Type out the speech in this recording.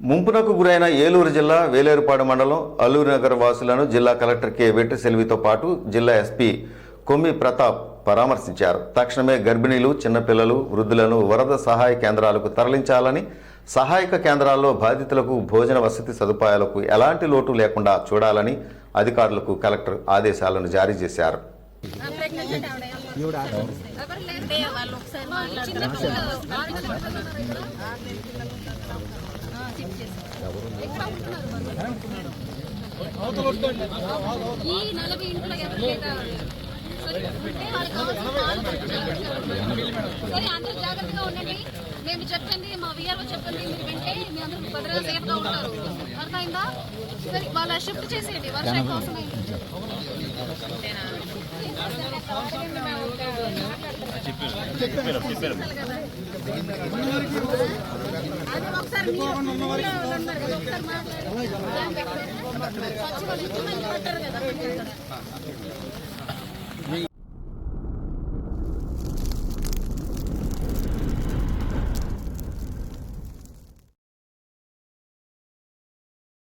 ముంపునకు గురైన ఏలూరు జిల్లా వేలేరుపాడు మండలం అల్లూరు నగర వాసులను జిల్లా కలెక్టర్ కె. వెట్టి సెల్వితో పాటు జిల్లా ఎస్పీ కొమ్మి ప్రతాప్ పరామర్శించారు. తక్షణమే గర్భిణీలు చిన్నపిల్లలు వృద్ధులను వరద సహాయ కేంద్రాలకు తరలించాలని సహాయక కేంద్రాల్లో బాధితులకు భోజన వసతి సదుపాయాలకు ఎలాంటి లోటు లేకుండా చూడాలని అధికారులకు కలెక్టర్ ఆదేశాలను జారీ చేశారు ఎవరు లేదే వాళ్ళు ఒకసారి మాట్లాడతారు ఆ, చెక్ చేసి. ఎక్కడ ఉంటున్నారు వాళ్ళు? ఈ నలభై ఇంట్లో ఎవరు లేదా సరే, అందరూ జాగ్రత్తగా ఉండండి మేము చెప్పండి మా విఆర్ఓ చెప్పండి మీరు వింటే మీ అందరూ భద్రంగా సేఫ్గా ఉంటారు అర్థమైందా సరే వాళ్ళ షిఫ్ట్ చేసేయండి వర్షం కోసమే అది ఒకసారి మీరు ఊళ్ళో ఉన్నారు కదా, ఒకసారి మాట్లాడండి. స్వచ్ఛ వాళ్ళు